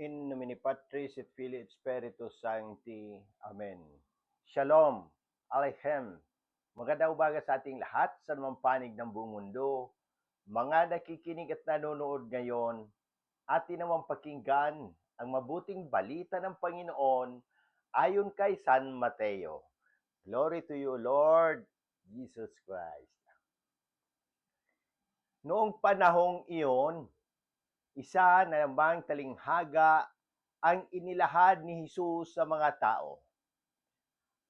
In nomine Patris et Filii et Spiritus Sancti. Amen. Shalom. Aleichem. Magandang umaga sa ating lahat sa namang panig ng buong mundo. Mga nakikinig at nanonood ngayon, atin namang pakinggan ang mabuting balita ng Panginoon ayon kay San Mateo. Glory to you, Lord Jesus Christ. Noong panahong iyon, isa na namang talinghaga ang inilahad ni Jesus sa mga tao.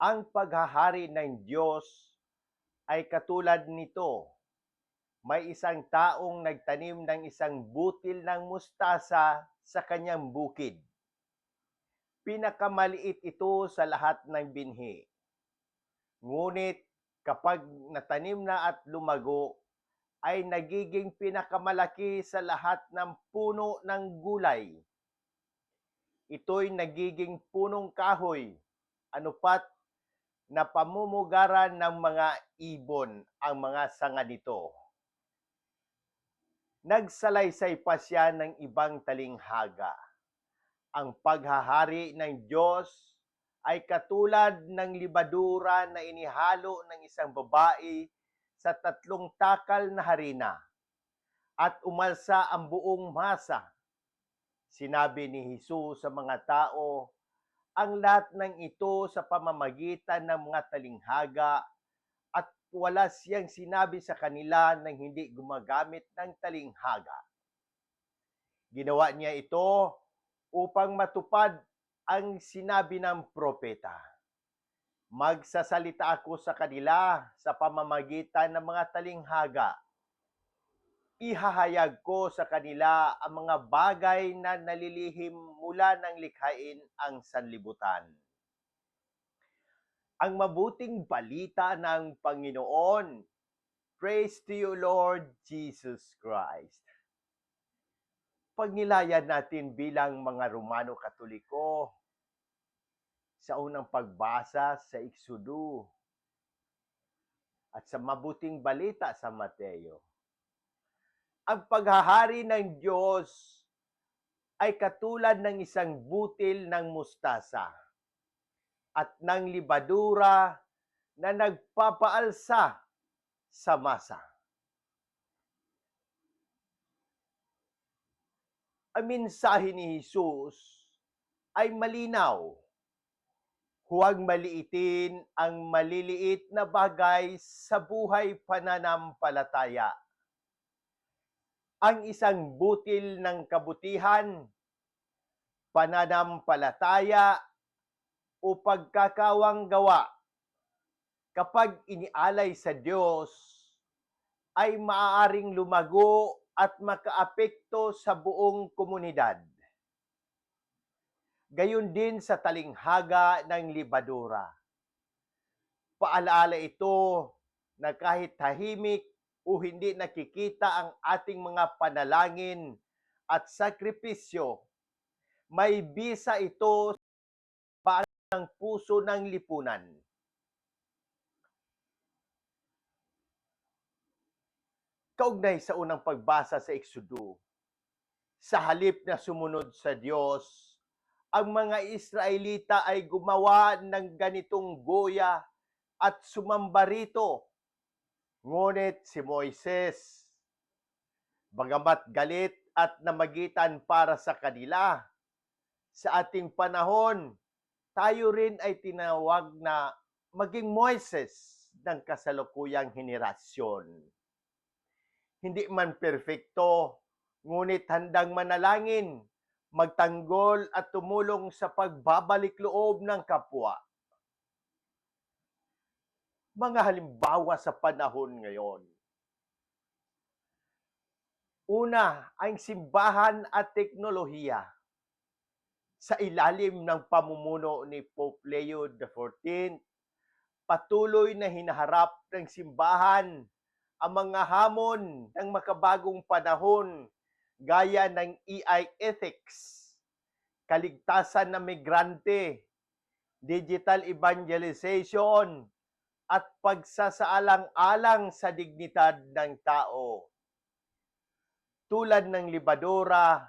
Ang paghahari ng Diyos ay katulad nito. May isang taong nagtanim ng isang butil ng mustasa sa kanyang bukid. Pinakamaliit ito sa lahat ng binhi. Ngunit kapag natanim na at lumago, ay nagiging pinakamalaki sa lahat ng puno ng gulay. Ito'y nagiging punong kahoy, anupat na pamumugaran ng mga ibon ang mga sanga nito. Nagsalaysay pa siya ng ibang talinghaga. Ang paghahari ng Diyos ay katulad ng libadura na inihalo ng isang babae sa tatlong takal na harina at umalsa ang buong masa. Sinabi ni Jesus sa mga tao, ang lahat ng ito sa pamamagitan ng mga talinghaga at wala siyang sinabi sa kanila nang hindi gumagamit ng talinghaga. Ginawa niya ito upang matupad ang sinabi ng propeta magsasalita ako sa kanila sa pamamagitan ng mga talinghaga. Ihahayag ko sa kanila ang mga bagay na nalilihim mula ng likhain ang sanlibutan. Ang mabuting balita ng Panginoon. Praise to you, Lord Jesus Christ. Pagnilayan natin bilang mga Romano Katoliko, sa unang pagbasa sa Iksudu at sa mabuting balita sa Mateo. Ang paghahari ng Diyos ay katulad ng isang butil ng mustasa at ng libadura na nagpapaalsa sa masa. Ang mensahe ni Jesus ay malinaw Huwag maliitin ang maliliit na bagay sa buhay pananampalataya. Ang isang butil ng kabutihan, pananampalataya o pagkakawang gawa kapag inialay sa Diyos ay maaaring lumago at makaapekto sa buong komunidad gayon din sa talinghaga ng libadura. Paalaala ito na kahit tahimik o hindi nakikita ang ating mga panalangin at sakripisyo, may bisa ito sa ng puso ng lipunan. Kaugnay sa unang pagbasa sa Eksodo, sa halip na sumunod sa Diyos, ang mga Israelita ay gumawa ng ganitong goya at sumamba rito. Ngunit si Moises, bagamat galit at namagitan para sa kanila, sa ating panahon, tayo rin ay tinawag na maging Moises ng kasalukuyang henerasyon. Hindi man perfecto, ngunit handang manalangin magtanggol at tumulong sa pagbabalik loob ng kapwa. Mga halimbawa sa panahon ngayon. Una, ang simbahan at teknolohiya. Sa ilalim ng pamumuno ni Pope Leo XIV, patuloy na hinaharap ng simbahan ang mga hamon ng makabagong panahon gaya ng EI ethics, kaligtasan ng migrante, digital evangelization, at pagsasaalang-alang sa dignidad ng tao. Tulad ng libadura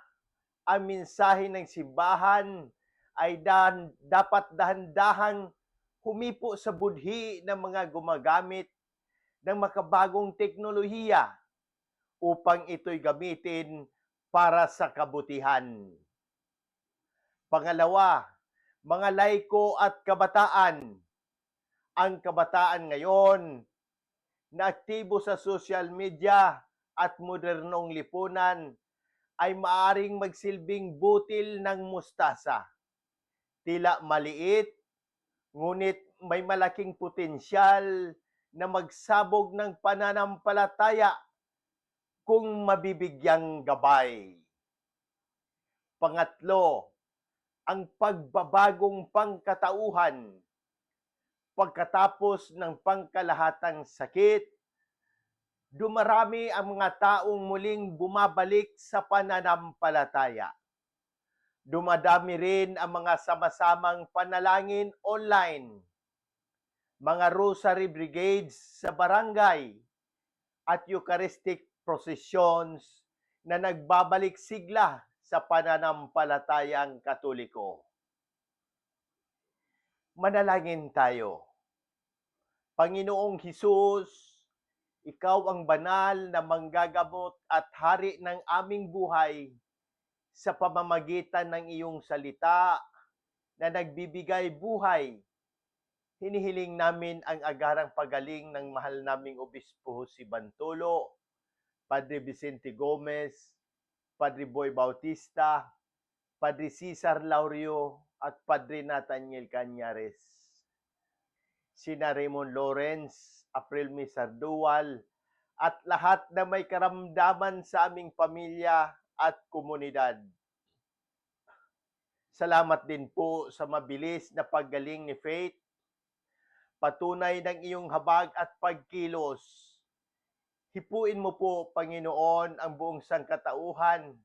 ang mensahe ng simbahan ay dahan, dapat dahan-dahang humipo sa budhi ng mga gumagamit ng makabagong teknolohiya upang ito'y gamitin para sa kabutihan. Pangalawa, mga laiko at kabataan. Ang kabataan ngayon na aktibo sa social media at modernong lipunan ay maaring magsilbing butil ng mustasa. Tila maliit, ngunit may malaking potensyal na magsabog ng pananampalataya kung mabibigyang gabay. Pangatlo, ang pagbabagong pangkatauhan. Pagkatapos ng pangkalahatang sakit, dumarami ang mga taong muling bumabalik sa pananampalataya. Dumadami rin ang mga sama-samang panalangin online, mga rosary brigades sa barangay, at Eucharistic processions na nagbabalik sigla sa pananampalatayang katoliko. Manalangin tayo. Panginoong Hesus, ikaw ang banal na manggagamot at hari ng aming buhay sa pamamagitan ng iyong salita na nagbibigay buhay. Hinihiling namin ang agarang pagaling ng mahal naming obispo si Bantolo, Padre Vicente Gomez, Padre Boy Bautista, Padre Cesar Laurio, at Padre Nathaniel Cañares. Sina Raymond Lawrence, April May Sardual, at lahat na may karamdaman sa aming pamilya at komunidad. Salamat din po sa mabilis na paggaling ni Faith. Patunay ng iyong habag at pagkilos. Hipuin mo po, Panginoon, ang buong sangkatauhan,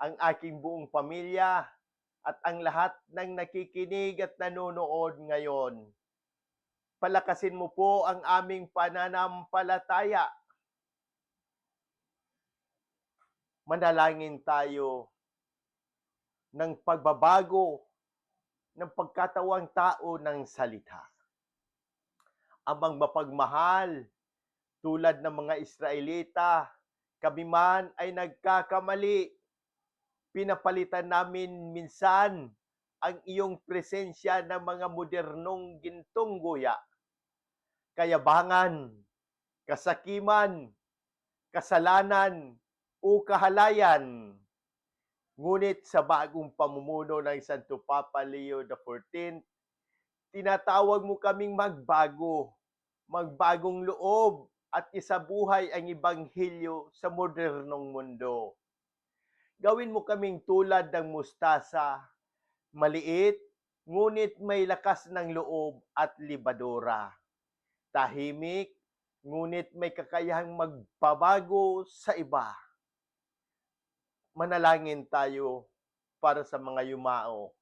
ang aking buong pamilya, at ang lahat ng nakikinig at nanonood ngayon. Palakasin mo po ang aming pananampalataya. Manalangin tayo ng pagbabago ng pagkatawang tao ng salita. Amang mapagmahal, tulad ng mga Israelita, kami man ay nagkakamali. Pinapalitan namin minsan ang iyong presensya ng mga modernong gintong guya. Kayabangan, kasakiman, kasalanan, o kahalayan. Ngunit sa bagong pamumuno ng Santo Papa Leo XIV, tinatawag mo kaming magbago, magbagong loob at isabuhay ang ibanghilyo sa modernong mundo. Gawin mo kaming tulad ng mustasa, maliit, ngunit may lakas ng loob at libadora. Tahimik, ngunit may kakayahang magpabago sa iba. Manalangin tayo para sa mga yumao.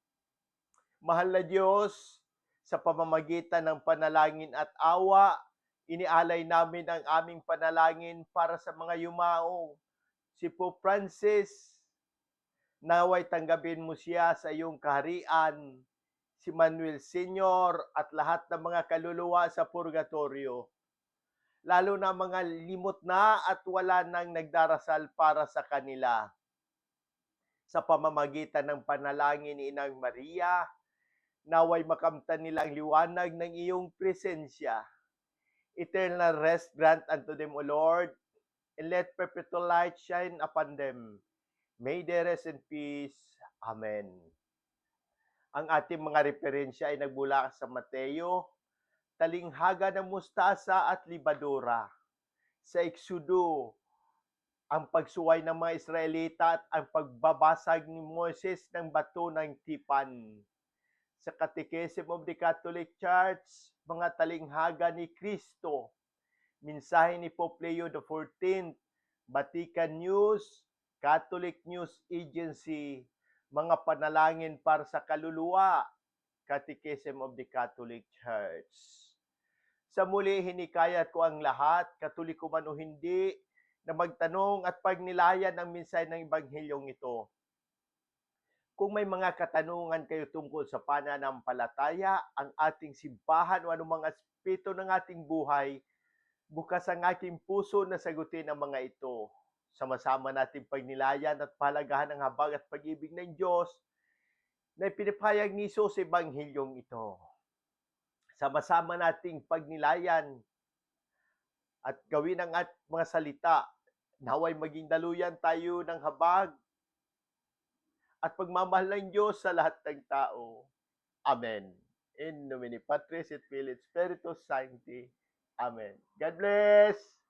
Mahal na Diyos, sa pamamagitan ng panalangin at awa, inialay namin ang aming panalangin para sa mga yumao. Si Pope Francis, naway tanggapin mo siya sa iyong kaharian, si Manuel Senior at lahat ng mga kaluluwa sa purgatorio. Lalo na mga limot na at wala nang nagdarasal para sa kanila. Sa pamamagitan ng panalangin ni Inang Maria, naway makamtan nila ang liwanag ng iyong presensya. Eternal rest grant unto them, O Lord, and let perpetual light shine upon them. May they rest in peace. Amen. Ang ating mga referensya ay nagmula sa Mateo, talinghaga ng mustasa at libadura. Sa Exodo, ang pagsuway ng mga Israelita at ang pagbabasag ni Moses ng bato ng tipan. Sa Catechism of the Catholic Church, mga talinghaga ni Kristo, mensahe ni Pope Leo XIV, Vatican News, Catholic News Agency, mga panalangin para sa kaluluwa, Catechism of the Catholic Church. Sa muli, hinikayat ko ang lahat, katoliko man o hindi, na magtanong at pagnilayan ang mensahe ng Ebanghilyong ito. Kung may mga katanungan kayo tungkol sa pananampalataya, ang ating simbahan o anumang aspeto ng ating buhay, bukas ang aking puso na sagutin ang mga ito. Sama-sama nating pagnilayan at palagahan ang habag at pag-ibig ng Diyos na ipinapayag ni Jesus sa Ebanghilyong ito. Sama-sama nating pagnilayan at gawin ang at mga salita naway maging daluyan tayo ng habag at pagmamahal ng Diyos sa lahat ng tao. Amen. In nomine Patris et Filii Spiritus Sancti. Amen. God bless!